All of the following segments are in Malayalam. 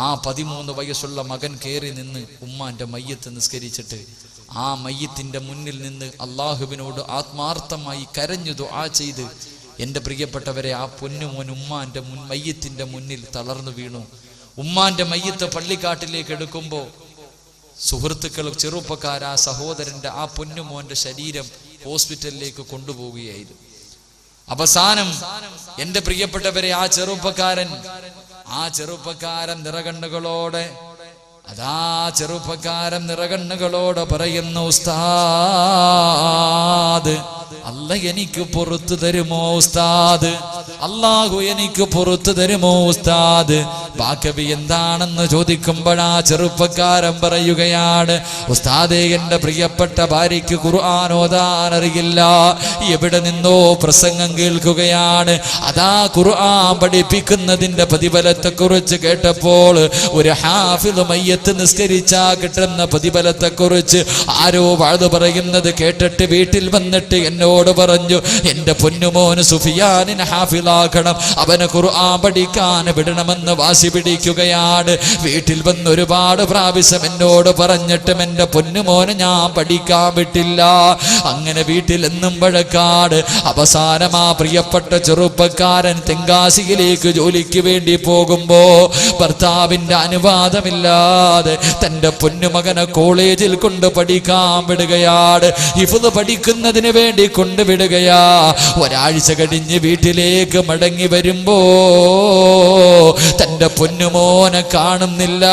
ആ പതിമൂന്ന് വയസ്സുള്ള മകൻ കയറി നിന്ന് ഉമ്മാന്റെ മയ്യത്ത് നിസ്കരിച്ചിട്ട് ആ മയ്യത്തിന്റെ മുന്നിൽ നിന്ന് അള്ളാഹുവിനോട് ആത്മാർത്ഥമായി കരഞ്ഞു ദുആ ചെയ്ത് എന്റെ പ്രിയപ്പെട്ടവരെ ആ പൊന്നുമോൻ ഉമ്മാന്റെ മുൻ മയ്യത്തിന്റെ മുന്നിൽ തളർന്നു വീണു. ഉമ്മാന്റെ മയ്യത്ത് പള്ളിക്കാട്ടിലേക്ക് എടുക്കുമ്പോൾ സുഹൃത്തുക്കൾ ചെറുപ്പക്കാർ ആ സഹോദരന്റെ ആ പൊന്നുമോന്റെ ശരീരം ഹോസ്പിറ്റലിലേക്ക് കൊണ്ടുപോവുകയായിരുന്നു. അവസാനം എന്റെ പ്രിയപ്പെട്ടവരെ ആ ചെറുപ്പക്കാരൻ ആ ചെറുപ്പക്കാരൻ നിറകണ്ണുകളോടെ അതാ ചെറുപ്പക്കാരൻ നിറകണ്ണുകളോടെ പറയുന്നു ഉസ്താദ് അല്ല എനിക്ക് പുറത്തു തരുമോ ഉസ്താദ്? അള്ളാഹു എനിക്ക് പുറത്തു തരുമോ ഉസ്താദ്? ബാക്കബി എന്താണെന്ന് ചോദിക്കുമ്പോഴാ ചെറുപ്പക്കാരൻ പറയുകയാണ് ഉസ്താദെ എന്റെ പ്രിയപ്പെട്ട ഭാര്യയ്ക്ക് ഖുർആൻ ഓതാൻ അറിയില്ല. എവിടെ നിന്നോ പ്രസംഗം കേൾക്കുകയാണ്. അതാ ഖുർആൻ പഠിപ്പിക്കുന്നതിന്റെ പ്രതിഫലത്തെ കുറിച്ച് കേട്ടപ്പോൾ ഒരു ഹാഫിദ് മയ്യത്ത് നിസ്കരിച്ചാ കിട്ടുന്ന പ്രതിഫലത്തെ കുറിച്ച് ആരോ വാഴ്ന്നു പറയുന്നത് കേട്ടിട്ട് വീട്ടിൽ വന്നിട്ട് എന്നോട് പറഞ്ഞു എന്റെ പൊന്നുമോന് സുഫിയാനിന് ഹാഫിലാക്കണം അവന് ഖുർആൻ പഠിക്കാൻ വിടണമെന്ന് വാശി പിടിക്കുകയാണ്. വീട്ടിൽ വന്ന് ഒരുപാട് പ്രാവശ്യം എന്നോട് പറഞ്ഞിട്ടും എന്റെ പൊന്നുമോന് ഞാൻ പഠിക്കാൻ വിട്ടില്ല. അങ്ങനെ വീട്ടിൽ എന്നും വഴക്കാട്. അവസാനം ആ പ്രിയപ്പെട്ട ചെറുപ്പക്കാരൻ തെങ്കാശിയിലേക്ക് ജോലിക്ക് വേണ്ടി പോകുമ്പോ ഭർത്താവിന്റെ അനുവാദമില്ലാതെ തന്റെ പൊന്നുമകനെ കോളേജിൽ കൊണ്ട് പഠിക്കാൻ വിടുകയാണ്. ഇഫുത് പഠിക്കുന്നതിന് വേണ്ടി കൊണ്ടുവിടുകയാ. ഒരാഴ്ച കഴിഞ്ഞ് വീട്ടിലേക്ക് മടങ്ങി വരുമ്പോ തന്റെ പൊന്നുമോനെ കാണുന്നില്ല.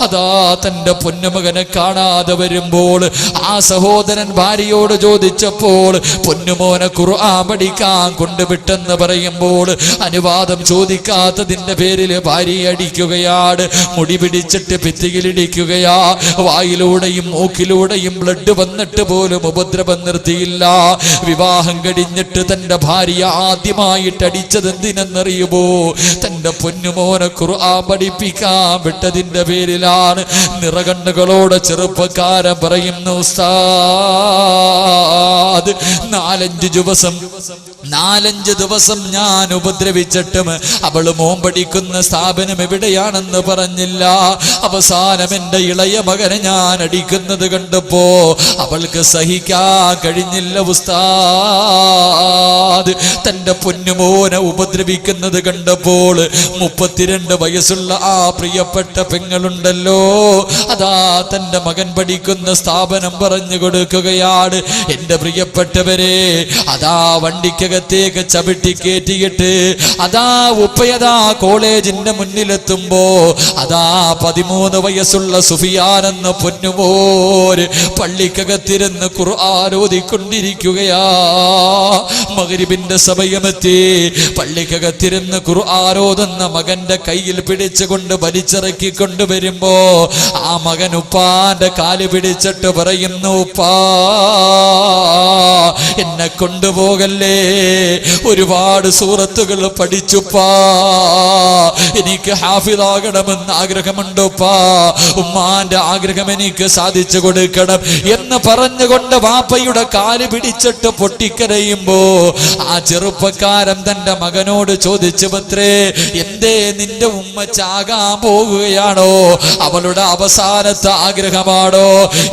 അതാ തന്റെ പൊന്നുമകനെ കാണാതെ വരുമ്പോൾ ആ സഹോദരൻ ഭാര്യയോട് ചോദിച്ചപ്പോൾ പൊന്നുമോനെ ഖുർആൻ പഠിക്കാൻ കൊണ്ടുവിട്ടെന്ന് പറയുമ്പോൾ അനുവാദം ചോദിക്കാത്തതിന്റെ പേരിൽ ഭാര്യ അടിക്കുകയാണ്. മുടി പിടിച്ചിട്ട് ഭിത്തിയിലിടിക്കുകയാ വായിലൂടെയും മൂക്കിലൂടെയും ബ്ലഡ് വന്നിട്ട് പോലും ഉപദ്രവം നിർത്തിയില്ല. വിവാഹം കഴിഞ്ഞിട്ട് തന്റെ ഭാര്യ ആദ്യമായിട്ട് അടിച്ചത് എന്തിനെന്നറിയുമോ? തന്റെ പൊന്നുമോനെ ഖുർആൻ പഠിപ്പിക്കാൻ വിട്ടതിന്റെ പേരിലാണ് നിറകണ്ണുകളോട് ചെറുപ്പക്കാരൻ പറയുന്നു ഉസ്താദ് നാലഞ്ച് ദിവസം നാലഞ്ച് ദിവസം ഞാൻ ഉപദ്രവിച്ചിട്ടും അവൾ മോമ്പടിക്കുന്ന സ്ഥാപനം എവിടെയാണെന്ന് പറഞ്ഞില്ല. അവസാനം എന്റെ ഇളയ മകനെ ഞാൻ അടിക്കുന്നത് കണ്ടപ്പോ അവൾക്ക് സഹിക്കാൻ കഴിഞ്ഞില്ല ഉസ്താദ്. തന്റെ പൊന്നുമോനെ ഉപദ്രവിക്കുന്നത് കണ്ടപ്പോൾ മുപ്പത്തിരണ്ട് വയസ്സുള്ള ആ പ്രിയപ്പെട്ട പെങ്ങളുണ്ടല്ലോ. അതാ തന്റെ മകൻ പഠിക്കുന്ന സ്ഥാപനം പറഞ്ഞു കൊടുക്കുകയാണ്. എന്റെ പ്രിയപ്പെട്ടവരെ അതാ വണ്ടിക്കകത്തേക്ക് ചവിട്ടി കയറ്റിയിട്ട് അതാ ഉപ്പയതാ കോളേജിന്റെ മുന്നിലെത്തുമ്പോ അതാ പതിമൂന്ന് വയസ്സുള്ള സുഫിയാനെന്ന പൊന്നുമോര് പള്ളിക്കകത്തിരുന്ന് ഖുർആാരോദിക്കൊണ്ടിരിക്കുകയാ മകരിബിന്റെ സമയമെത്തി. പള്ളിക്കകത്തിരുന്ന് ഖുർആാരോതുന്ന മകന്റെ കയ്യിൽ പിടിച്ചുകൊണ്ട് വലിച്ചിറക്കി കൊണ്ടുവരുമ്പോ ആ മകൻ ഉപ്പാന്റെ കാൽ പിടിച്ചിട്ട് പറയുന്നു ഉപ്പാ എന്നെ കൊണ്ടുപോകല്ലേ? ഒരുപാട് സൂറത്തുകൾ പഠിച്ചുപ്പാ എനിക്ക് ഹാഫിദാകണമെന്ന് ആഗ്രഹമുണ്ടോപ്പാ ഉമ്മാന്റെ ആഗ്രഹം എനിക്ക് സാധിച്ചു കൊടുക്കണം എന്ന് പറഞ്ഞുകൊണ്ട് വാപ്പയുടെ കാൽ പിടിച്ചിട്ട് പൊട്ടിക്കരയുമ്പോ ആ ചെറുപ്പക്കാരൻ തന്റെ മകനോട് ചോദിച്ചു പത്രേ എന്തേ നിന്റെ ഉമ്മ ചാകാൻ പോകുകയാണോ അവളുടെ അവസാനത്തെ ആഗ്രഹമാണോ?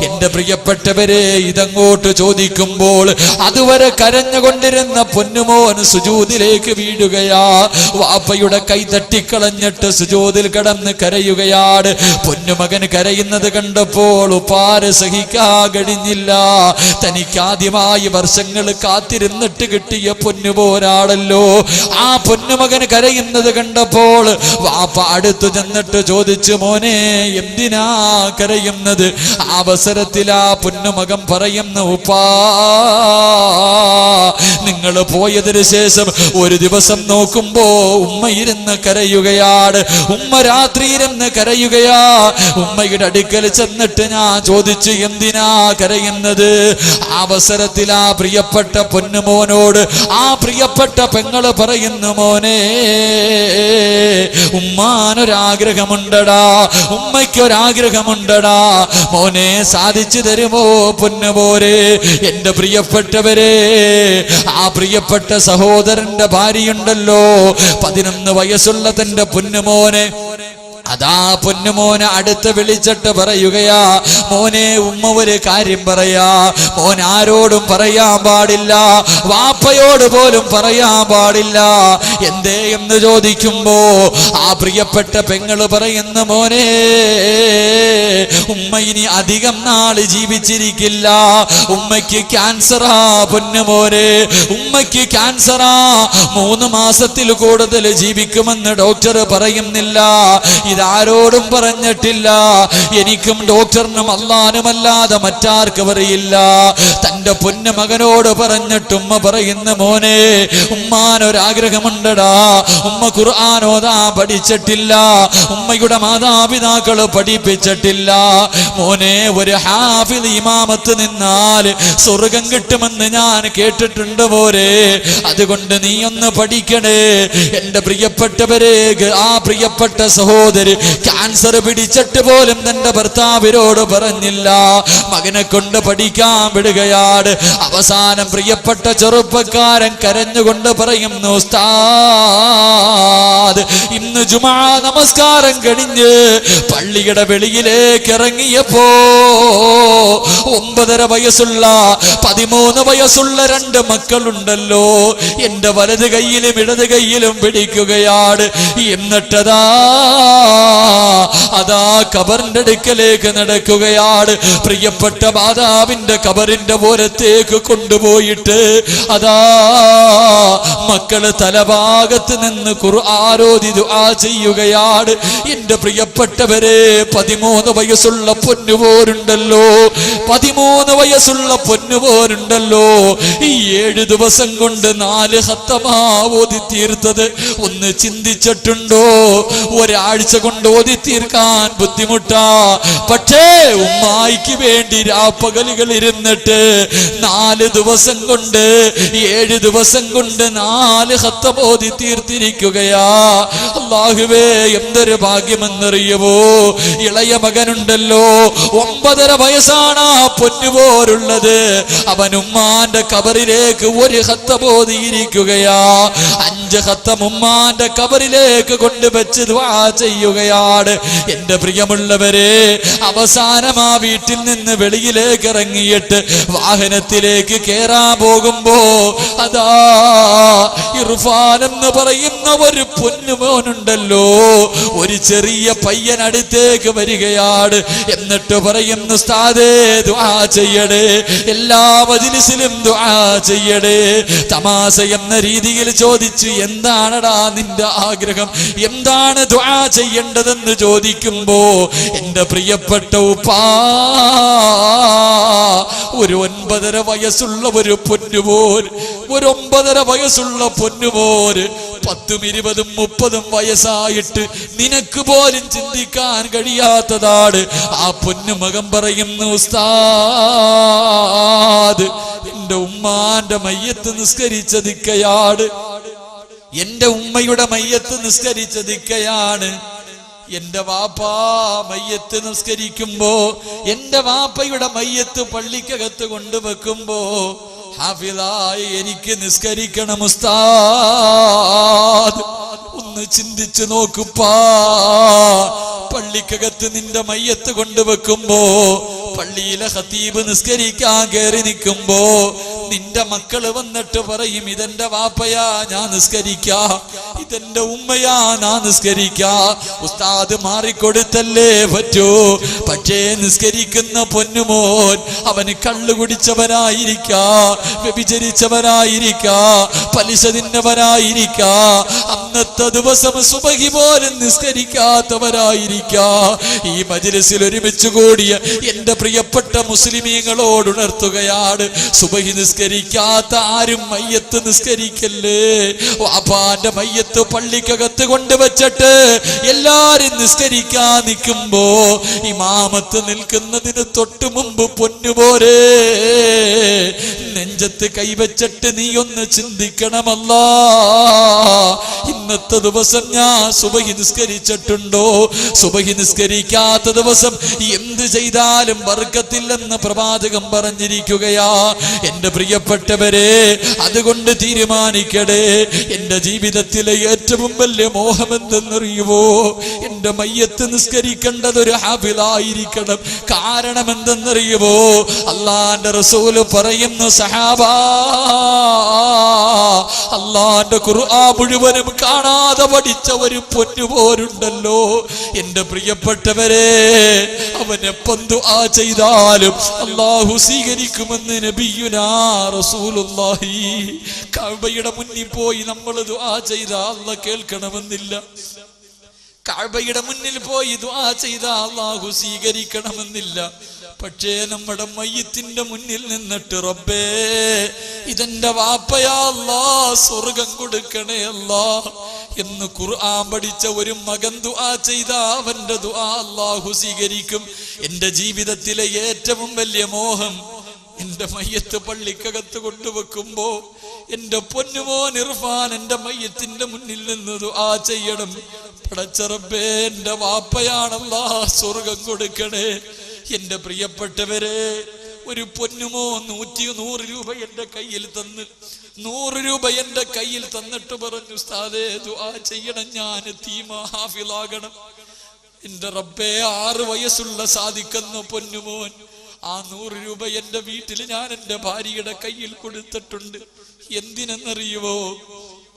എന്റെ പ്രിയപ്പെട്ടവരെ ഇതങ്ങോട്ട് ചോദിക്കുമ്പോൾ അതുവരെ കരഞ്ഞുകൊണ്ടിരുന്ന പൊന്നുമോൻ സുജൂതിലേക്ക് വീഴുകയാ. വാപ്പയുടെ കൈ തട്ടിക്കളഞ്ഞിട്ട് സുജൂതിൽ കിടന്ന് കരയുകയാണ്. പൊന്നുമകൻ കരയുന്നത് കണ്ടപ്പോൾ ഉപ്പാര് സഹിക്കാൻ കഴിഞ്ഞില്ല തനിക്ക് ആദ്യമായി വർഷങ്ങൾ കാത്തിരുന്നിട്ട് കിട്ടിയ പൊന്നുപോരാണല്ലോ ആ പൊന്നുമകൻ കരയുന്നത് കണ്ടപ്പോൾ വാപ്പ അടുത്തു ചെന്നിട്ട് ചോദിച്ചു മോനെ എന്തിനാ കരയുന്നത്? അവസരത്തിൽ ആ പൊന്നുമകൻ പറയുന്നു ഉപ്പാ നിങ്ങൾ പോയതിനു ശേഷം ഒരു ദിവസം നോക്കുമ്പോ ഉമ്മ ഇരുന്ന് കരയുകയാണ്. ഉമ്മ രാത്രി ഇരുന്ന് കരയുകയാ. ഉമ്മയുടെ അടുക്കൽ ചെന്നിട്ട് ഞാൻ ചോദിച്ചു എന്തിനാ കരയുന്നത്. അവസരത്തിൽ ആ പ്രിയപ്പെട്ട പൊന്നുമോനോട് ആ പ്രിയപ്പെട്ട പെങ്ങൾ പറയുന്നു മോനെ ഉമ്മാനൊരാഗ്രഹമുണ്ടടാ ഉമ്മയ്ക്കൊരാഗ്രഹമുണ്ടടാ. മോനെ സാധിച്ചു തരുമോ പൊന്നുപോരെ എന്റെ പ്രിയപ്പെട്ടവരെ? ആ പ്രിയപ്പെട്ട സഹോദരന്റെ ഭാര്യയുണ്ടല്ലോ പതിനൊന്ന് വയസ്സുള്ള തന്റെ പൊന്നുമോനെ. അതാ പൊന്നുമോന് അടുത്ത് വിളിച്ചിട്ട് പറയുകയാ മോനെ ഉമ്മ ഒരു കാര്യം പറയാ. മോൻ ആരോടും പറയാൻ പാടില്ല. വാപ്പയോട് പോലും പറയാൻ പാടില്ല. എന്തേ എന്ന് ചോദിക്കുമ്പോ ആ പ്രിയപ്പെട്ട പെങ്ങൾ പറയുന്ന മോനെ ഉമ്മ ഇനി അധികം നാൾ ജീവിച്ചിരിക്കില്ല. ഉമ്മയ്ക്ക് ക്യാൻസറാ പൊന്നുമോനെ ഉമ്മയ്ക്ക് ക്യാൻസറാ. മൂന്ന് മാസത്തിൽ കൂടുതൽ ജീവിക്കുമെന്ന് ഡോക്ടർ പറയുന്നില്ല. ഇതാരോടും പറഞ്ഞിട്ടില്ല. എനിക്കും ഡോക്ടറിനും അല്ലാനുമല്ലാതെ മറ്റാർക്കും അറിയില്ല തന്റെ പൊന്നു മകനോട് പറഞ്ഞിട്ട് ഉമ്മ പറയുന്ന മോനെ ഉമ്മാനൊരാഗ്രഹമുണ്ടടാ. ഉമ്മ ഖുർആാനോദാ പഠിച്ചിട്ടില്ല. ഉമ്മയുടെ മാതാപിതാക്കൾ പഠിപ്പിച്ചിട്ടില്ല. മോനെ ഒരു ഹാഫിദ് ഇമാമത്ത് നിന്നാൽ സ്വർഗം കിട്ടുമെന്ന് ഞാൻ കേട്ടിട്ടുണ്ട് പോരെ അതുകൊണ്ട് നീ ഒന്ന് പഠിക്കണേ. എന്റെ പ്രിയപ്പെട്ടവരെ ആ പ്രിയപ്പെട്ട സഹോദരി ക്യാൻസർ പിടിച്ചിട്ട് പോലും തന്റെ ഭർത്താവിനോട് പറഞ്ഞില്ല. മകനെ കൊണ്ട് പഠിക്കാൻ വിടുകയാണ്. അവസാനം പ്രിയപ്പെട്ട ചെറുപ്പക്കാരൻ കരഞ്ഞുകൊണ്ട് പറയുന്നു ഉസ്താദ് ഇന്ന് ജുമാ നമസ്കാരം കഴിഞ്ഞ് പള്ളിയുടെ വെളിയിലേക്ക് ഇറങ്ങിയപ്പോ ഒമ്പതര വയസ്സുള്ള പതിമൂന്ന് വയസ്സുള്ള രണ്ട് മക്കളുണ്ടല്ലോ. എന്റെ വലത് കൈയിലും ഇടത് കൈയിലും പിടിക്കുകയാണ്. എന്നിട്ടതാ അതാ കബറിന്റെ അടുക്കലേക്ക് നടക്കുകയാണ്. പ്രിയപ്പെട്ട മാതാവിന്റെ കബറിന്റെ ഓരത്തേക്ക് കൊണ്ടുപോയിട്ട് അതാ മക്കൾ തലഭാഗത്ത് നിന്ന് ആരോധിതു ദുആ ചെയ്യുകയാണ്. എന്റെ പ്രിയപ്പെട്ടവരെ പതിമൂന്ന് വയസ്സുള്ള പൊന്നുപോരുണ്ടല്ലോ. പതിമൂന്ന് വയസ്സുള്ള പൊന്നുപോരുണ്ടല്ലോ. ഈ ഏഴ് ദിവസം കൊണ്ട് നാല് ഹത്തമാ ഓതി തീർത്തത് ഒന്ന് ചിന്തിച്ചിട്ടുണ്ടോ? ഒരാഴ്ച കൊണ്ട് ഓതി തീർക്കാൻ ബുദ്ധിമുട്ടാ. പക്ഷേ ഉമ്മായിക്ക് വേണ്ടി രാപ്പകലുകൾ ഇരുന്നിട്ട് നാല് ദിവസം കൊണ്ട് ഏഴ് ദിവസം കൊണ്ട് നാല് ഹത്ത ഓതി തീർത്തിരിക്കുകയാ അള്ളാഹുവേ എന്തൊരു ഭാഗ്യമെന്നറിയുമോ ഇളയ മകനുണ്ടല്ലോ. ഒമ്പതര വയസ്സാണ് ആ പൊന്നുപോരുള്ളത് അവൻ ഉമ്മാന്റെ കബറിലേക്ക് ഒരു ഹത്ത പോതിയിരിക്കുകയാ അഞ്ച് ഹത്തം ഉമ്മാന്റെ കബറിലേക്ക് കൊണ്ടുവച്ച് ചെയ്യുകയാണ്. എന്റെ പ്രിയമുള്ളവരെ അവസാനം ആ വീട്ടിൽ നിന്ന് വെളിയിലേക്ക് ഇറങ്ങിയിട്ട് വാഹനത്തിലേക്ക് കേറാൻ പോകുമ്പോ അതാ ഇർഫാൻ എന്ന് പറയുന്ന ഒരു പൊന്നുമോനുണ്ടല്ലോ. ഒരു ചെറിയ പയ്യൻ അടുത്തേക്ക് വരികയാണ്. എന്നിട്ട് പറയുന്നു സ്ഥാതേ ചെയ്യടേ എല്ലാ മജിലിസിലും ദുആ ചെയ്യണേ. തമാശ എന്ന രീതിയിൽ ചോദിച്ചു എന്താണടാ നിന്റെ ആഗ്രഹം? എന്താണ് ദുആ ചെയ്യേണ്ടതെന്ന് ചോദിക്കുമ്പോ എന്റെ പ്രിയപ്പെട്ട ഉപ്പാ ഒരു ഒൻപതര വയസ്സുള്ള ഒരു പൊന്നുപോൽ ഒരു ഒമ്പതര വയസ്സുള്ള പൊന്നുപോര് പത്തും ഇരുപതും മുപ്പതും വയസ്സായിട്ട് നിനക്ക് പോലും ചിന്തിക്കാൻ കഴിയാത്തതാണ്. ആ പൊന്നുമകം പറയുന്നു ഉസ്താദ് എന്റെ ഉമ്മാന്റെ മയ്യത്ത് നിസ്കരിച്ച ദിക്കയാട് എന്റെ ഉമ്മയുടെ മയ്യത്ത് നിസ്കരിച്ചതിക്കയാണ് എന്റെ വാപ്പാ മയ്യത്ത് നിസ്കരിക്കുമ്പോ എന്റെ വാപ്പയുടെ മയ്യത്ത് പള്ളിക്കകത്ത് കൊണ്ടുവെക്കുമ്പോ ഹാഫിലായി എനിക്ക് നിസ്കരിക്കണം ഉസ്താദ്. ഒന്ന് ചിന്തിച്ചു നോക്കുപ്പാ. പള്ളിക്കകത്ത് നിന്റെ മയ്യത്ത് കൊണ്ടുവെക്കുമ്പോ പള്ളിയിലെ ഹത്തീബ് നിസ്കരിക്കാൻ കയറി നിൽക്കുമ്പോ നിന്റെ മക്കൾ വന്നിട്ട് പറയും ഇതെന്റെ വാപ്പയാ ഞാൻ നിസ്കരിക്കാ. ഇതെന്റെ ഉമ്മയാ ഞാൻ നിസ്കരിക്കാ. ഉസ്താദ് മാറിക്കൊടുത്തല്ലേ പറ്റൂ. പക്ഷേ നിസ്കരിക്കുന്ന പൊന്നുമോൻ അവന് കള്ളു കുടിച്ചവനായിരിക്കാ വ്യഭിചരിച്ചവനായിരിക്കാ പലിശ തിന്നവനായിരിക്കാ. അന്നത്തെ ദിവസം സുബഹി പോലും നിസ്കരിക്കാത്തവരായിരിക്കാ. ഈ മജിലിസിൽ ഒരുമിച്ച് കൂടിയ എന്റെ പ്രിയപ്പെട്ട മുസ്ലിമീങ്ങളോട് ഉണർത്തുകയാണ് സുബഹി നിസ്കരിക്കാത്ത ആരും മയ്യത്ത് നിസ്കരിക്കല്ലേ? വാപ്പാന്റെ മയ്യത്ത് പള്ളിക്കകത്ത് കൊണ്ടുവച്ചിട്ട് എല്ലാരും നിസ്കരിക്കാൻ നിൽക്കുമ്പോ ഇമാമത്ത് നിൽക്കുന്നതിന് തൊട്ടു മുമ്പ് പൊന്നുപോരെ നെഞ്ചത്ത് കൈവച്ചിട്ട് നീ ഒന്ന് ചിന്തിക്കണമല്ല. ഇന്നത്തെ ദിവസം ഞാൻ സുബഹി നിസ്കരിച്ചിട്ടുണ്ടോ? സുബഹി നിസ്കരിക്കാത്ത ദിവസം എന്ത് ചെയ്താലും വർക്കത്തില്ലെന്ന് പ്രവാചകം പറഞ്ഞിരിക്കുകയാ. എന്റെ പ്രിയപ്പെട്ടവരെ അതുകൊണ്ട് തീരുമാനിക്കടേ. എന്റെ ജീവിതത്തിലെ ഏറ്റവും വലിയ മോഹം എന്തെന്നറിയുമോ എന്റെ മയ്യത്ത് നിസ്കരിക്കേണ്ടത് ഒരു ഹാബിലായിരിക്കണം കാരണം എന്തെന്നറിയുവോ അള്ളാന്റെ റസൂൽ പറയുന്നു സഹാബാ അള്ളാന്റെ ആ മുഴുവനും കാണാതെ പഠിച്ച ഒരു പൊന്നുപോരുണ്ടല്ലോ. എന്റെ പ്രിയപ്പെട്ടവരെ അവനെ പന്തു ആ ചെയ്താലും അള്ളാഹു സ്വീകരിക്കുമെന്ന് നബിയുനാ റസൂലുള്ളാഹി. കഅബയുടെ മുന്നിൽ പോയി നമ്മൾ ദുആ ചെയ്ത അല്ല കേൾക്കണമെന്നില്ല. കഅബയുടെ മുന്നിൽ പോയി ദ്വാ ചെയ്ത അള്ളാഹു സ്വീകരിക്കണമെന്നില്ല. പക്ഷേ നമ്മുടെ മയ്യത്തിന്റെ മുന്നിൽ നിന്നിട്ട് റബ്ബേ ഇതെന്റെ വാപ്പയാല്ലാ സ്വർഗം കൊടുക്കണേ അല്ലാ എന്ന് ഖുർആൻ പഠിച്ച ഒരു മകൻ ദുആ ചെയ്ത അവന്റെ ദുആ അല്ലാഹു സ്വീകരിക്കും. എന്റെ ജീവിതത്തിലെ ഏറ്റവും വലിയ മോഹം എന്റെ മയ്യത്ത് പള്ളിക്കകത്ത് കൊണ്ടുവെക്കുമ്പോ എന്റെ പൊന്നുമോ ഇർഫാൻ എന്റെ മയ്യത്തിന്റെ മുന്നിൽ നിന്നതു ആ ചെയ്യണം. പടച്ചറബേ എന്റെ വാപ്പയാണല്ലാ സ്വർഗം കൊടുക്കണേ. എന്റെ പ്രിയപ്പെട്ടവരെ ഒരു പൊന്നുമോ നൂറ്റി നൂറ് രൂപ എന്റെ കയ്യിൽ തന്ന് നൂറ് രൂപ എന്റെ കയ്യിൽ തന്നിട്ട് പറഞ്ഞു ഉസ്താദേ ദുആ ചെയ്യണം ഞാൻ തീമാഹാഫിലാകണം എന്റെ റബ്ബേ ആറ് വയസ്സുള്ള സാധിക്കുന്ന പൊന്നുമോൻ. ആ നൂറ് രൂപ എന്റെ വീട്ടിൽ ഞാൻ എന്റെ ഭാര്യയുടെ കയ്യിൽ കൊടുത്തിട്ടുണ്ട്. എന്തിനെന്നറിയുവോ?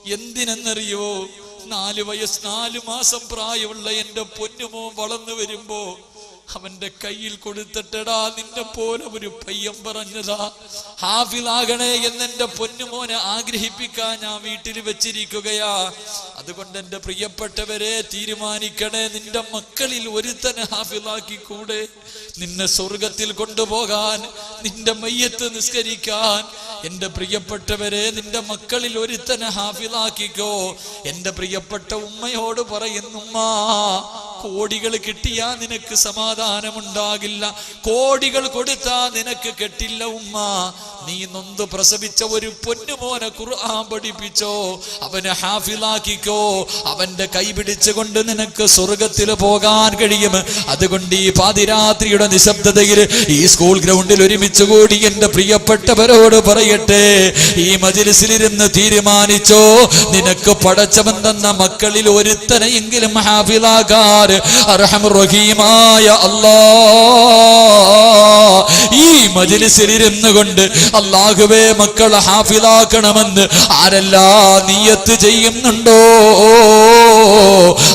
എന്തിനെന്നറിയുവോ? നാല് വയസ്സ് നാല് മാസം പ്രായമുള്ള എന്റെ പൊന്നുമോ വളർന്നു വരുമ്പോ അവന്റെ കയ്യിൽ കൊടുത്തിട്ടടാ നിന്നെ പോലെ ഒരു പയ്യൻ പറഞ്ഞതാ. ഹാഫിലാകണേ എന്നെന്റെ പൊന്നുമോനെ ആഗ്രഹിപ്പിക്കാൻ ഞാൻ വീട്ടിൽ വെച്ചിരിക്കുകയാ. അതുകൊണ്ട് എന്റെ പ്രിയപ്പെട്ടവരെ തീരുമാനിക്കണേ നിന്റെ മക്കളിൽ ഒരുത്തനെ ഹാഫിലാക്കി കൂടെ നിന്നെ സ്വർഗത്തിൽ കൊണ്ടുപോകാൻ നിന്റെ മയ്യത്ത് നിസ്കരിക്കാൻ. എന്റെ പ്രിയപ്പെട്ടവരെ നിന്റെ മക്കളിൽ ഒരുത്തനെ ഹാഫിലാക്കിക്കോ എന്റെ പ്രിയപ്പെട്ട ഉമ്മയോട് പറയുന്നുമ്മ കോടികൾ കിട്ടിയാ നിനക്ക് സമാധാനമുണ്ടാകില്ല. കോടികൾ കൊടുത്താ നിനക്ക് കെട്ടില്ല ഉമ്മ. നീ നൊന്ത് പ്രസവിച്ച ഒരു പൊന്നുമോനെ ഖുർആൻ പഠിപ്പിച്ചോ. അവനെ ഹാഫിലാക്കിക്കോ അവന്റെ കൈ പിടിച്ചുകൊണ്ട് നിനക്ക് സ്വർഗത്തിൽ പോകാൻ കഴിയും. അതുകൊണ്ട് ഈ പാതിരാത്രിയുടെ നിശബ്ദതയിൽ ഈ സ്കൂൾ ഗ്രൗണ്ടിൽ ഒരുമിച്ച് കൂടി എന്റെ പ്രിയപ്പെട്ടവരോട് പറയട്ടെ. ഈ മജിലിസിലിരുന്ന് തീരുമാനിച്ചോ. നിനക്ക് പടച്ചവൻ തന്ന മക്കളിൽ ഒരുത്തനെയെങ്കിലും ഹാഫിലാകാൻ അർഹമുറഹീമായ അല്ലാ ഈ മജിലിസിലിരുന്ന് കൊണ്ട് അള്ളാഹുവേ മക്കളെ ഹാഫിലാക്കണമെന്ന് ആരെല്ലാം നീയത്ത് ചെയ്യുന്നുണ്ടോ?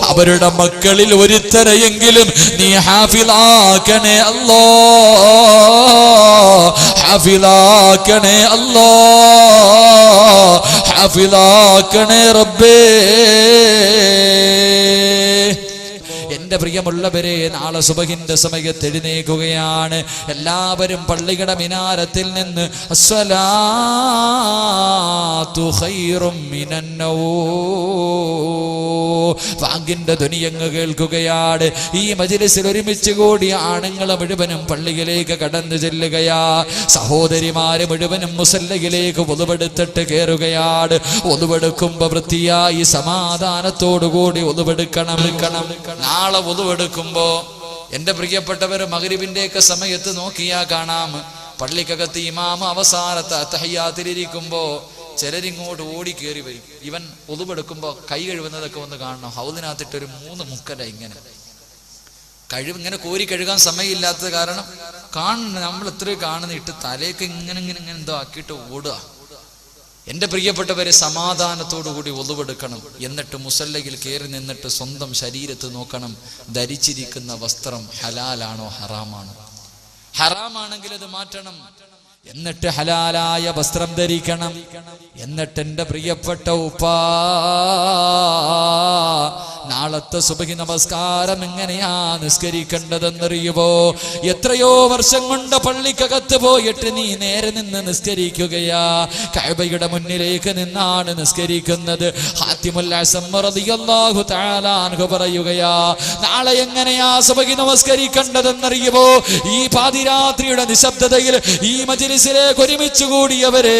അവരുടെ മക്കളിൽ ഒരുത്തരെയെങ്കിലും നീ ഹാഫിലാക്കണേ അല്ലോ. ഹാഫിലാക്കണേ അല്ലോ. ഹാഫിലാക്കണേ റബ്ബേ. എന്റെ പ്രിയമുള്ളവരെ നാളെ സുബഹിന്റെ സമയത്ത് എഴുന്നേക്കുകയാണ് എല്ലാവരും പള്ളിയുടെ മിനാരത്തിൽ നിന്ന് അസ്സലാത്തു ധുനിയങ്ങ് കേൾക്കുകയാണ്. ഈ മജിലിസിൽ ഒരുമിച്ച് കൂടി ആണുങ്ങളെ മുഴുവനും പള്ളിയിലേക്ക് കടന്നു ചെല്ലുകയാ. സഹോദരിമാര് മുഴുവനും മുസല്ലയിലേക്ക് ഒതുവെടുത്തിട്ട് കയറുകയാണ് ഒതുവെടുക്കുമ്പോ വൃത്തിയായി സമാധാനത്തോടുകൂടി ഒതുവെടുക്കണം എടുക്കണം നാളെ ഒതുവെടുക്കുമ്പോ എന്റെ പ്രിയപ്പെട്ടവർ മകരിവിന്റെയൊക്കെ സമയത്ത് നോക്കിയാ കാണാം. പള്ളിക്കകത്ത് ഇമാമ അവസാനത്തെ അത്തഹയ്യാത്തിലിരിക്കുമ്പോ ചിലരിങ്ങോട്ട് ഓടി കയറി വരും. ഇവൻ ഒതുവെടുക്കുമ്പോ കൈ കഴുകുന്നതൊക്കെ ഒന്ന് കാണണം. ഹൗദിനകത്തിട്ട് ഒരു മൂന്ന് മുക്കല ഇങ്ങനെ. കഴിവ് ഇങ്ങനെ കോരി കഴുകാൻ സമയമില്ലാത്തത് കാരണം കാണുന്ന നമ്മൾ ഇത്രയും കാണുന്ന ഇട്ട് തലയൊക്കെ ഇങ്ങനെ ഇങ്ങനെ ഇങ്ങനെ എന്തോ ആക്കിയിട്ട് ഓടുക. എന്റെ പ്രിയപ്പെട്ടവരെ സമാധാനത്തോടുകൂടി ഒളിവെടുക്കണം. എന്നിട്ട് മുസല്ലയിൽ കയറി നിന്നിട്ട് സ്വന്തം ശരീരത്ത് നോക്കണം. ധരിച്ചിരിക്കുന്ന വസ്ത്രം ഹലാലാണോ ഹറാമാണോ? ഹറാമാണെങ്കിൽ അത് മാറ്റണം. എന്നിട്ട് ഹലാലായ വസ്ത്രം ധരിക്കണം. എന്നിട്ട് എന്റെ പ്രിയപ്പെട്ട ഉപ്പാ നാളത്തെ സുബഹി നമസ്കാരം എങ്ങനെയാ നിസ്കരിക്കേണ്ടതെന്നറിയുമോ എത്രയോ വർഷം കൊണ്ട് പള്ളിക്കകത്ത് പോയിട്ട് നീ നേരെ നിന്ന് നിസ്കരിക്കുകയാ. കഅബയുടെ മുന്നിലേക്ക് നിന്നാണ് നിസ്കരിക്കുന്നത്. ഹാത്തിമുല്ലാഹു താലാൻഹു പറയുകയാ നാളെ എങ്ങനെയാ സുബഹി നമസ്കരിക്കേണ്ടതെന്നറിയുമോ ഈ പാതിരാത്രിയുടെ നിശബ്ദതയിൽ ഈ മജ്ലിസിലേക്ക് ഒരുമിച്ച് കൂടിയവരെ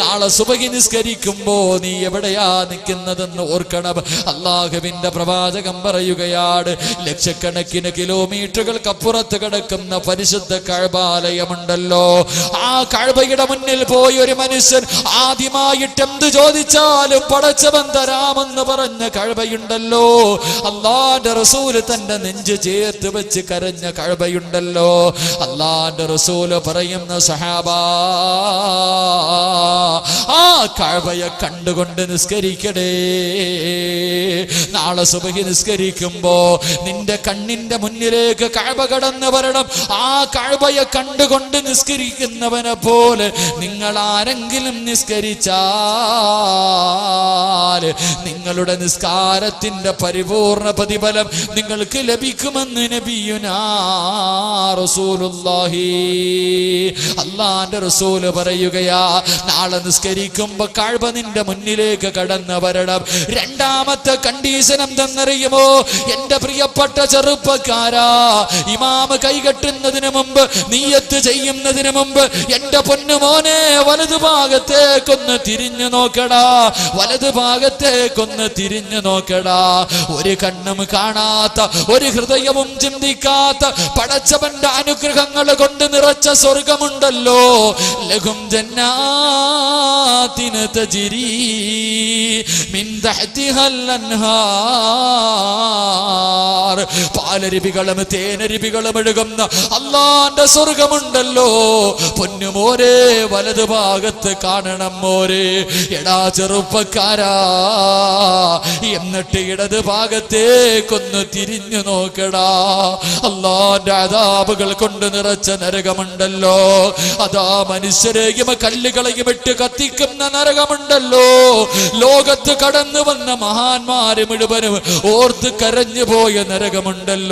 നാളെ സുബഹി നിസ്കരിക്കുമ്പോ നീ എവിടെയാ നിൽക്കുന്നതെന്ന് ഓർക്കണം. അള്ളാഹുവിന്റെ പ്രവാചകം പറയുകയാണ് ലക്ഷക്കണക്കിന് കിലോമീറ്ററുകൾക്കപ്പുറത്ത് കിടക്കുന്ന പരിശുദ്ധ കഴബാലയമുണ്ടല്ലോ. ആ കഴബയുടെ മുന്നിൽ പോയി ഒരു മനുഷ്യൻ ആദ്യമായിട്ട് എന്ത് ചോദിച്ചാലും പടച്ചവൻ തരാമെന്ന് പറഞ്ഞ കഴബയുണ്ടല്ലോ. അള്ളാന്റെ റസൂൽ തന്റെ നെഞ്ച് ചേർത്ത് വെച്ച് കരഞ്ഞ കഴബയുണ്ടല്ലോ. അള്ളാന്റെ റസൂൽ പറയുന്ന സഹാബാ ആ കഴവയെ കണ്ടുകൊണ്ട് നിസ്കരിക്കടേ. നാളെ സുബഹി നിസ്കരിക്കുമ്പോ നിന്റെ കണ്ണിന്റെ മുന്നിലേക്ക് കഴവ കടന്നു വരണം. ആ കഴവയെ കണ്ടുകൊണ്ട് നിസ്കരിക്കുന്നവനെ പോലെ നിങ്ങൾ ആരെങ്കിലും നിസ്കരിച്ചാൽ നിങ്ങളുടെ നിസ്കാരത്തിന്റെ പരിപൂർണ പ്രതിഫലം നിങ്ങൾക്ക് ലഭിക്കുമെന്ന് നബിയുനാ റസൂലുള്ളാഹി. അള്ളാന്റെ റസൂൽ പറയുകയാ നാളെ നിസ്കരിക്കുമ്പോ കഴബ നിന്റെ മുന്നിലേക്ക് കടന്നു വരണം. രണ്ടാമത്തെ കണ്ടീഷൻ എന്തെന്നറിയുമോ എന്റെ പ്രിയപ്പെട്ട ചെറുപ്പക്കാരാ ഇമാമ് കൈകെട്ടുന്നതിന് മുമ്പ് നീയത്ത് ചെയ്യുന്നതിന് മുമ്പ് എന്റെ പൊന്നുമോനെ വലതു ഭാഗത്തേക്കൊന്ന് തിരിഞ്ഞു നോക്കടാ. വലതു ഭാഗത്തേക്കൊന്ന് തിരിഞ്ഞു നോക്കടാ. ഒരു കണ്ണും കാണാത്ത ഒരു ഹൃദയവും ചിന്തിക്കാത്ത പടച്ചവന്റെ അനുഗ്രഹങ്ങൾ കൊണ്ട് നിറച്ച സ്വർഗമുണ്ടല്ലോ. ലഘും ജന്നാത്തിന് തജിരി മിൻ തഹ്തിഹൽ അൻഹാർ. പാലരുവികളും തേനരുവികളും എഴുകുന്ന അള്ളാന്റെ സ്വർഗമുണ്ടല്ലോ. പൊന്നുമോരെ വലതു ഭാഗത്ത് കാണണം മോരെ. എടാ ചെറുപ്പക്കാരാ എന്നിട്ട് ഇടത് ഭാഗത്തേക്കൊന്ന് തിരിഞ്ഞു നോക്കടാ. അള്ളാന്റെ അതാപുകൾ കൊണ്ട് നിറച്ച നരകമുണ്ടല്ലോ. അതാ മനുഷ്യരെയും കല്ലുകളെയും ഇട്ട് കത്തിക്കുന്ന നരകമുണ്ടല്ലോ. ലോകത്ത് കടന്നു വന്ന മഹാന്മാര് മുഴുവനും ഓർത്ത് കരഞ്ഞു പോയ നരകമുണ്ടല്ലോ.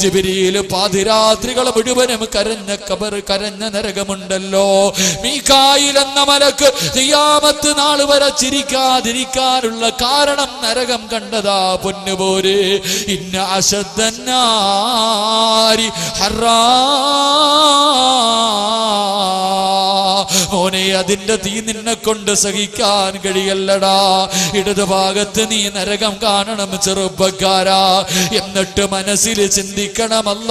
ജിബിരിയിൽ പാതിരാത്രികൾ മുഴുവനും കരഞ്ഞ കബർ കരഞ്ഞ നരകമുണ്ടല്ലോ. മീക്കായിൽ എന്ന മലക്ക് ചെയ്യാമത്ത് നാൾ വരെ ചിരിക്കാതിരിക്കാനുള്ള കാരണം നരകം കണ്ടതാ പൊന്നുപോരെ. ഇന്ന അശദ്ധന്നാരി ഹറാ. മോനെ അതിന്റെ തീ നിന്നെ കൊണ്ട് സഹിക്കാൻ കഴിയല്ലടാ. ഇടതു ഭാഗത്ത് നീ നരകം കാണണം ചെറുപ്പക്കാരാ. എന്നിട്ട് മനസ്സിൽ ചിന്തിക്കണമല്ല.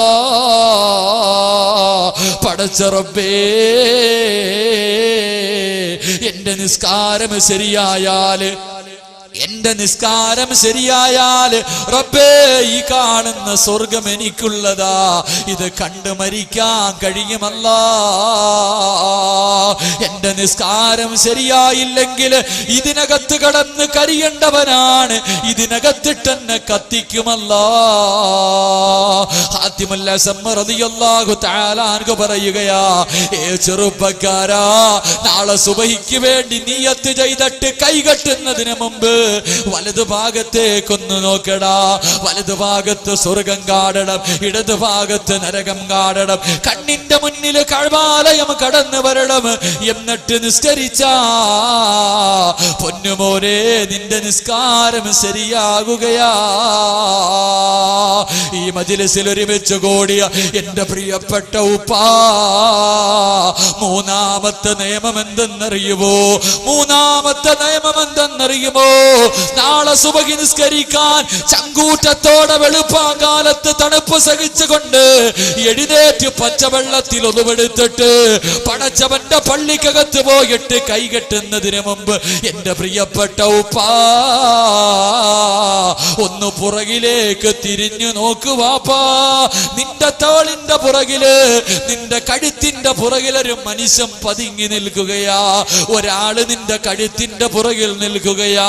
പടച്ചെറുപ്പേ എന്റെ നിസ്കാരം ശരിയായാൽ എന്റെ നിസ്കാരം ശരിയായാൽ റബ്ബേ ഈ കാണുന്ന സ്വർഗം എനിക്കുള്ളതാ. ഇത് കണ്ടു മരിക്കാൻ കഴിയുമല്ല. എന്റെ നിസ്കാരം ശരിയായില്ലെങ്കിൽ ഇതിനകത്ത് കടന്ന് കരിയേണ്ടവനാണ്. ഇതിനകത്തിട്ട് എന്നെ കത്തിക്കുമല്ല. ആദ്യമല്ല സമ്മറതിയല്ലാഹു താലാൻകു പറയുകയാ ഏ ചെറുപ്പക്കാരാ നാളെ സുബഹിക്ക് വേണ്ടി നീയത്ത് ചെയ്തിട്ട് കൈകെട്ടുന്നതിന് മുമ്പ് വലതു ഭാഗത്തേക്കൊന്ന് നോക്കടാ. വലതു ഭാഗത്ത് സ്വർഗം കാടണം ഇടതു ഭാഗത്ത് നരകം കാടണം കണ്ണിന്റെ മുന്നിൽ കഴമാലയം കടന്നു വരണം എന്നിട്ട് നിസ്കരിച്ച. പൊന്നുമോരെ നിന്റെ നിസ്കാരം ശരിയാകുകയാ. ഈ മജിലിസിൽ ഒരുമിച്ച് കൂടിയ എന്റെ പ്രിയപ്പെട്ട ഉപ്പാ മൂന്നാമത്തെ നിയമം എന്തെന്നറിയുമോ? മൂന്നാമത്തെ നിയമം എന്തെന്നറിയുമോ? നാളെ സുബഹി നിസ്കരിക്കാൻ ചങ്കൂറ്റത്തോടെ വെളുപ്പാങ്കാലത്ത് തണുപ്പ് സഹിച്ചുകൊണ്ട് എഴുന്നേറ്റ് പച്ചവെള്ളത്തിൽ ഒതുവെടുത്തിട്ട് പടച്ചവന്റെ പള്ളിക്കകത്ത് പോയിട്ട് കൈകെട്ടുന്നതിന് മുമ്പ് എന്റെ പ്രിയപ്പെട്ട ഉപ്പാ ഒന്ന് പുറകിലേക്ക് തിരിഞ്ഞു നോക്കുവാപ്പാ നിന്റെ തോളിന്റെ പുറകിൽ നിന്റെ കഴുത്തിന്റെ പുറകിലൊരു മനുഷ്യൻ പതുങ്ങി നിൽക്കുകയാ. ഒരാൾ നിന്റെ കഴുത്തിന്റെ പുറകിൽ നിൽക്കുകയാ.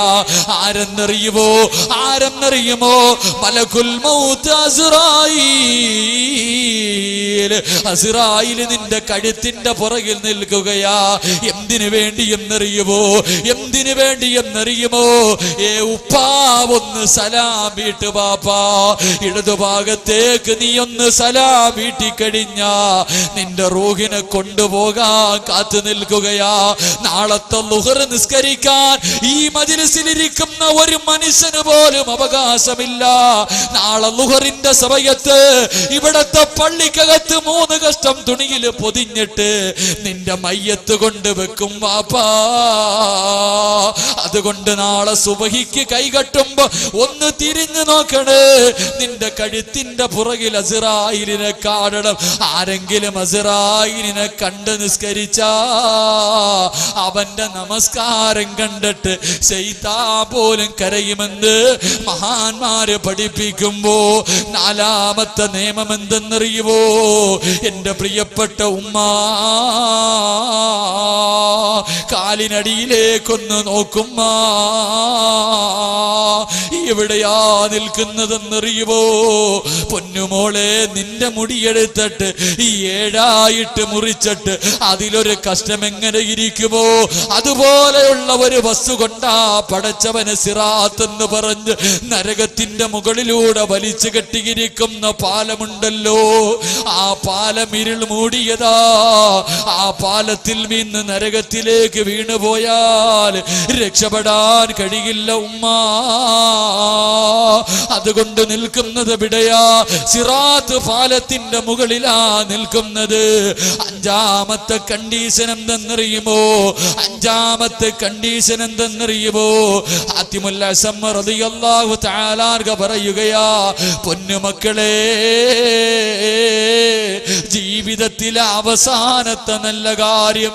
ആരെന്നറിയുമോ? ആരെന്നറിയുമോ? മലകുൽ മൗത്ത് നിന്റെ കഴുത്തിന്റെ പുറകിൽ നിൽക്കുകയാ. എന്തിനു വേണ്ടി എന്നറിയുമോ? എന്തിനു വേണ്ടി എന്നറിയുമോ? ഏ ഉപ്പാ ഒന്ന് സലാം വീട്ട് പാപ്പാ ഇടതുഭാഗത്തേക്ക് നീ ഒന്ന് സലാം വീട്ടിക്കഴിഞ്ഞ നിന്റെ റൂഹിനെ കൊണ്ടുപോകാൻ കാത്തു നിൽക്കുകയാ. നാളത്തെ ലുഹർ നിസ്കരിക്കാൻ ഈ മജിലിസിലിരിക്കുന്ന ഒരു മനുഷ്യന് പോലും അവകാശമില്ല. നാളെ ലുഹറിന്റെ സമയത്ത് ഇവിടത്തെ പള്ളിക്കകത്ത് മൂന്ന് കഷ്ടം തുണിയിൽ പൊതിഞ്ഞിട്ട് നിന്റെ മയ്യത്ത് കൊണ്ട് വെക്കും വാപ്പാ. അതുകൊണ്ട് നാളെ സുബഹിക്ക് കൈകട്ടുമ്പോ ഒന്ന് തിരിഞ്ഞു നോക്കണേ. നിന്റെ കഴുത്തിന്റെ പുറകിൽ അസിറായിലിനെ കാണണം. ആരെങ്കിലും അസിറായിലിനെ കണ്ട് നിസ്കരിച്ച അവന്റെ നമസ്കാരം കണ്ടിട്ട് ചെയ്താ പോലും കരയുമെന്ന് മഹാന്മാര് പഠിപ്പിക്കുമ്പോ നാലാമത്തെ നിയമം എന്തെന്നറിയുവോ? എന്റെ പ്രിയപ്പെട്ട ഉമ്മ കാലിനടിയിലേക്കൊന്ന് നോക്കുമ്മ എവിടെയാ നിൽക്കുന്നതെന്നറിയുവോ? പൊന്നുമോളെ നിന്റെ മുടിയെടുത്തിട്ട് ഈ ഏഴായിട്ട് മുറിച്ചിട്ട് അതിലൊരു കഷ്ടം എങ്ങനെ ഇരിക്കുമോ? അതുപോലെയുള്ള ഒരു വസ്തു കൊണ്ടാ പടച്ചവന് സിറാത്ത് എന്ന് പറഞ്ഞ് നരകത്തിന്റെ മുകളിലൂടെ വലിച്ചു കെട്ടിയിരിക്കുന്ന പാലമുണ്ടല്ലോ. ആ പാലം ഇരുൾ മൂടിയതാ. ആ പാലത്തിൽ നിന്ന് നരകത്തിലേക്ക് വീണുപോയാൽ രക്ഷപ്പെടാൻ കഴിയില്ല ഉമ്മ. അതുകൊണ്ട് നിൽക്കുന്നത് വിടയാ. സിറാത്ത് പാലത്തിന്റെ മുകളിലാ നിൽക്കുന്നത്. അഞ്ചാമത്തെ കണ്ടീഷൻ എന്തെന്നറിയുമോ അഞ്ചാമത്തെ കണ്ടീഷൻ എന്തെന്നറിയുമോ പറയുകയാ പൊന്നുമക്കളെ ജീവിതത്തിലെ അവസാനത്തെ നല്ല കാര്യം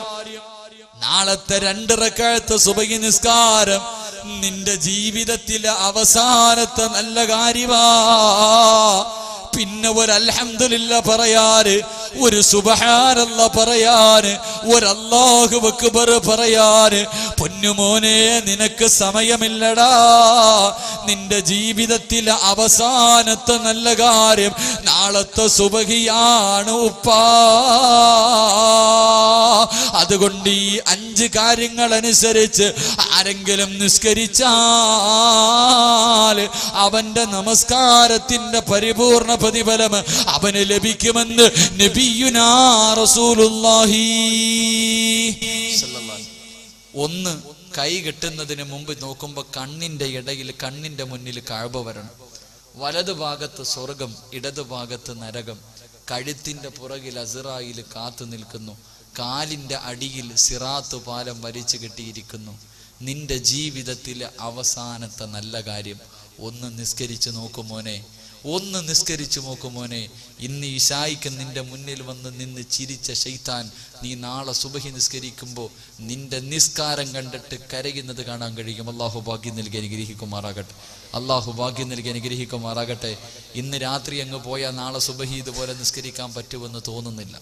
നാളത്തെ രണ്ടിറക്കാലത്ത് സുബഹി നിസ്കാരം നിന്റെ ജീവിതത്തിലെ അവസാനത്തെ നല്ല കാര്യമാ. പിന്നെ ഒരു അൽഹംദുലില്ല പറയാന് ഒരു സുബഹാനല്ല പറയാന് ഒരു അല്ലാഹു അക്ബർ പറയാന് പൊന്നുമോനെ നിനക്ക് സമയമില്ലടാ. നിന്റെ ജീവിതത്തിലെ അവസാനത്തെ നല്ല കാര്യം നാളത്തെ സുബഹിയാണ് ഉപ്പാ. അതുകൊണ്ട് ഈ അഞ്ച് കാര്യങ്ങൾ അനുസരിച്ച് ആരെങ്കിലും നിസ്കരിച്ചാൽ അവന്റെ നമസ്കാരത്തിന്റെ പരിപൂർണ പ്രതിഫലം അവന് ലഭിക്കുമെന്ന് നബിയുനാ റസൂലുള്ളാഹി. ഒന്ന് കൈ കെട്ടുന്നതിന് മുമ്പ് നോക്കുമ്പോൾ കണ്ണിന്റെ ഇടയിൽ കണ്ണിന്റെ മുന്നിൽ കാഴ്വ വരണം. വലതുഭാഗത്ത് സ്വർഗം ഇടതുഭാഗത്ത് നരകം. കഴുത്തിന്റെ പുറകിൽ അസിറായിൽ കാത്തു നിൽക്കുന്നു. കാലിന്റെ അടിയിൽ സിറാത്ത് പാലം വരിച്ചു കെട്ടിയിരിക്കുന്നു. നിന്റെ ജീവിതത്തിലെ അവസാനത്തെ നല്ല കാര്യം ഒന്ന് നിസ്കരിച്ചു നോക്കുമോനെ ഒന്ന് നിസ്കരിച്ചു നോക്കുമോനെ ഇന്ന് ഈശായിക്ക് നിന്റെ മുന്നിൽ വന്ന് നിന്ന് ചിരിച്ച ശൈത്താൻ നീ നാളെ സുബഹി നിസ്കരിക്കുമ്പോൾ നിന്റെ നിസ്കാരം കണ്ടിട്ട് കരയുന്നത് കാണാൻ കഴിയും. അള്ളാഹു ഭാഗ്യം നൽകി അനുഗ്രഹിക്കുമാറാകട്ടെ. അള്ളാഹു ഭാഗ്യം നൽകി അനുഗ്രഹിക്കുമാറാകട്ടെ. ഇന്ന് രാത്രി അങ്ങ് പോയാൽ നാളെ സുബഹി ഇതുപോലെ നിസ്കരിക്കാൻ പറ്റുമെന്ന് തോന്നുന്നില്ല.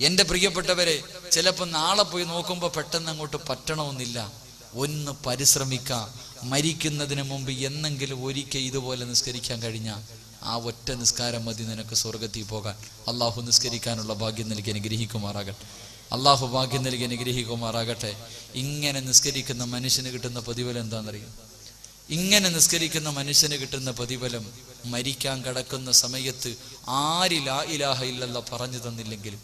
എന്റെ പ്രിയപ്പെട്ടവരെ ചിലപ്പോൾ നാളെ പോയി നോക്കുമ്പോൾ പെട്ടെന്ന് അങ്ങോട്ട് പറ്റണമെന്നില്ല. ഒന്ന് പരിശ്രമിക്കാം. മരിക്കുന്നതിന് മുമ്പ് എന്നെങ്കിലും ഒരിക്കൽ ഇതുപോലെ നിസ്കരിക്കാൻ കഴിഞ്ഞാൽ ആ ഒറ്റ നിസ്കാരം മതി നിനക്ക് സ്വർഗത്തിൽ പോകാൻ. അള്ളാഹു നിസ്കരിക്കാനുള്ള ഭാഗ്യം നൽകി അനുഗ്രഹിക്കുമാറാകട്ടെ. അള്ളാഹു ഭാഗ്യം നൽകി അനുഗ്രഹിക്കുമാറാകട്ടെ. ഇങ്ങനെ നിസ്കരിക്കുന്ന മനുഷ്യന് കിട്ടുന്ന പ്രതിഫലം എന്താണെന്നറിയും? ഇങ്ങനെ നിസ്കരിക്കുന്ന മനുഷ്യന് കിട്ടുന്ന പ്രതിഫലം മരിക്കാൻ കിടക്കുന്ന സമയത്ത് ആരിലാ ഇലാഹ ഇല്ലല്ല പറഞ്ഞു തന്നില്ലെങ്കിലും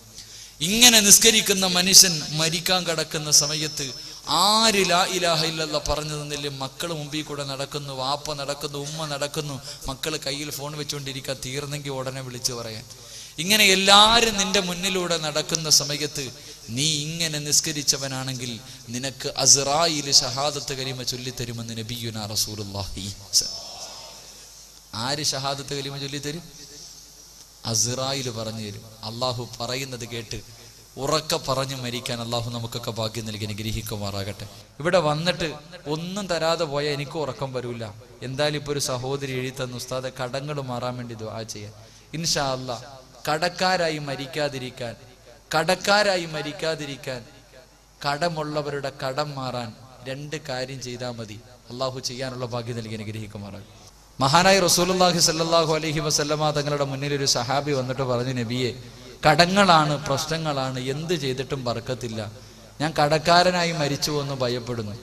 ഇങ്ങനെ നിസ്കരിക്കുന്ന മനുഷ്യൻ മരിക്കാൻ കിടക്കുന്ന സമയത്ത് ആര് ലാ ഇലാഹ ഇല്ലല്ല പറഞ്ഞു തന്നില്ലേ മക്കൾ മുമ്പിൽ കൂടെ നടക്കുന്നു വാപ്പ നടക്കുന്നു ഉമ്മ നടക്കുന്നു. മക്കൾ കയ്യിൽ ഫോൺ വെച്ചുകൊണ്ടിരിക്കുക തീർന്നെങ്കിൽ ഉടനെ വിളിച്ചു പറയാൻ. ഇങ്ങനെ എല്ലാവരും നിന്റെ മുന്നിലൂടെ നടക്കുന്ന സമയത്ത് നീ ഇങ്ങനെ നിസ്കരിച്ചവനാണെങ്കിൽ നിനക്ക് അസറായിൽ ഷഹാദത്ത് കലിമ ചൊല്ലിത്തരുമെന്ന് നബിയുന റസൂലുള്ളാഹി ആര് ഷഹാദത്ത് കലിമ ചൊല്ലിത്തരും? അസറായിൽ പറഞ്ഞു തരും. അള്ളാഹു പറയുന്നത് കേട്ട് ഉറക്കെ പറഞ്ഞു മരിക്കാൻ അള്ളാഹു നമുക്കൊക്കെ ഭാഗ്യം നൽകി അനുഗ്രഹിക്കുമാറാകട്ടെ. ഇവിടെ വന്നിട്ട് ഒന്നും തരാതെ പോയാൽ എനിക്ക് ഉറക്കം വരൂല. എന്തായാലും ഇപ്പൊ ഒരു സഹോദരി എഴുതി തന്നു കടങ്ങൾ മാറാൻ വേണ്ടി ദുആ ചെയ്യാൻ. ഇൻഷാ അല്ല കടക്കാരായി മരിക്കാതിരിക്കാൻ കടക്കാരായി മരിക്കാതിരിക്കാൻ കടമുള്ളവരുടെ കടം മാറാൻ രണ്ട് കാര്യം ചെയ്താൽ മതി. അള്ളാഹു ചെയ്യാനുള്ള ഭാഗ്യം നൽകി അനുഗ്രഹിക്കുമാറാകും മഹാനായ റസൂലുള്ളാഹി സല്ലാഹു അലഹി വസല്ലമ തങ്ങളുടെ മുന്നിൽ ഒരു സഹാബി വന്നിട്ട് പറഞ്ഞു നബിയെ കടങ്ങളാണ് പ്രശ്നങ്ങളാണ് എന്ത് ചെയ്തിട്ടും പറക്കത്തില്ല. ഞാൻ കടക്കാരനായി മരിച്ചു എന്ന് ഭയപ്പെടുന്നു.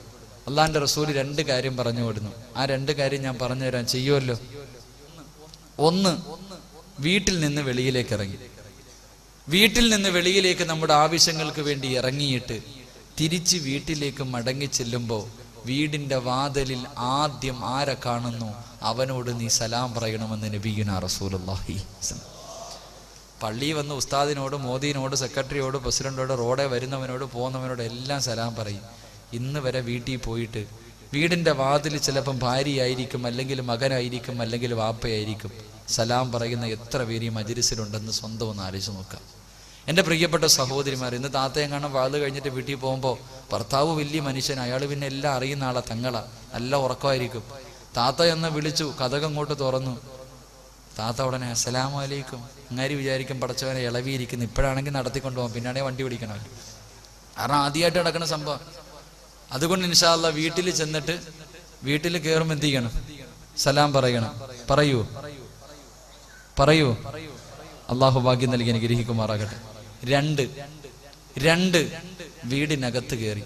അള്ളാഹിന്റെ റസൂൽ രണ്ട് കാര്യം പറഞ്ഞു വിടുന്നു. ആ രണ്ട് കാര്യം ഞാൻ പറഞ്ഞു പറഞ്ഞുതരാൻ ചെയ്യുമല്ലോ ഒന്ന് വീട്ടിൽ നിന്ന് വെളിയിലേക്ക് ഇറങ്ങി. വീട്ടിൽ നിന്ന് വെളിയിലേക്ക് നമ്മുടെ ആവശ്യങ്ങൾക്ക് വേണ്ടി ഇറങ്ങിയിട്ട് തിരിച്ച് വീട്ടിലേക്ക് മടങ്ങി ചെല്ലുമ്പോൾ വീടിന്റെ വാതിലിൽ ആദ്യം ആരെ കാണുന്നു? അവനോട് നീ സലാം പറയണമെന്ന് നബിയുന റസൂലുള്ളാഹി പള്ളി വന്ന് ഉസ്താദിനോട് മോദിനോട് സെക്രട്ടറിയോട് പ്രസിഡന്റോട് റോഡെ വരുന്നവനോട് പോകുന്നവനോട് എല്ലാം സലാം പറയും. ഇന്ന് വരെ വീട്ടിൽ പോയിട്ട് വീടിന്റെ വാതിൽ ചിലപ്പം ഭാര്യയായിരിക്കും അല്ലെങ്കിൽ മകനായിരിക്കും അല്ലെങ്കിൽ വാപ്പയായിരിക്കും. സലാം പറയുന്ന എത്ര പേര് ഈ മജിരിസിലുണ്ടെന്ന് സ്വന്തം ഒന്ന് ആലോചിച്ച് നോക്കാം. എന്റെ പ്രിയപ്പെട്ട സഹോദരിമാർ ഇന്ന് താത്തയും കാണാൻ വാത് കഴിഞ്ഞിട്ട് വീട്ടിൽ പോകുമ്പോൾ ഭർത്താവ് വലിയ മനുഷ്യൻ അയാൾ പിന്നെ എല്ലാം അറിയുന്ന ആളാണ് തങ്ങളാ. നല്ല ഉറക്കമായിരിക്കും. താത്ത എന്നെ വിളിച്ചു കഥകങ്ങോട്ട് തുറന്നു. താത്ത ഉടനെ അസ്സലാമു അലൈക്കും. അങ്ങാരി വിചാരിക്കും പടച്ചവനെ ഇളവിയിരിക്കുന്നു. ഇപ്പോഴാണെങ്കിൽ നടത്തിക്കൊണ്ടു പോകാം പിന്നാണെങ്കിൽ വണ്ടി പിടിക്കണം കാരണം ആദ്യമായിട്ട് നടക്കുന്ന സംഭവം. അതുകൊണ്ട് ഇൻഷാല്ല വീട്ടിൽ ചെന്നിട്ട് വീട്ടിൽ കയറുമ്പോൾ എന്ത് ചെയ്യണം? സലാം പറയണം. പറയൂ. പറയൂ. അള്ളാഹു ഭാഗ്യം നൽകി അനുഗ്രഹിക്കുമാറാകട്ടെ. രണ്ട്. രണ്ട്. വീടിനകത്ത് കയറി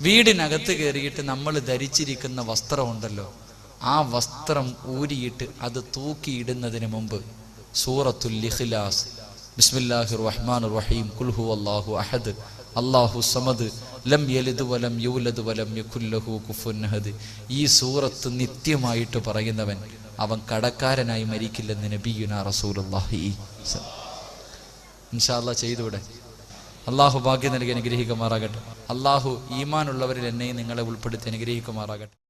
വീടിനകത്ത് കയറിയിട്ട് നമ്മൾ ധരിച്ചിരിക്കുന്ന വസ്ത്രമുണ്ടല്ലോ ആ വസ്ത്രം ഊരിയിട്ട് അത് തൂക്കിയിടുന്നതിന് മുമ്പ് സൂറത്തുൽ ഇഖ്ലാസ്. ബിസ്മില്ലാഹിർ റഹ്മാൻ റഹീം കുൽഹു അള്ളാഹു അഹദ്. അള്ളാഹു സമദ്. ലം യലിദ് വലം യൂലദ് വലം യകുല്ലഹു കുഫുൻഹദ് ഈ സൂറത്ത് നിത്യമായിട്ട് പറയുന്നവൻ അവൻ കടക്കാരനായി മരിക്കില്ലെന്ന് നബിയുന റസൂലുള്ളാഹി ഇൻഷാല്ല ചെയ്തൂടെ അള്ളാഹു ഭാഗ്യം നൽകി അനുഗ്രഹിക്കുമാറാകട്ടെ. അള്ളാഹു ഈമാനുള്ളവരിൽ എന്നെയും നിങ്ങളെ ഉൾപ്പെടുത്തി അനുഗ്രഹിക്കുമാറാകട്ടെ.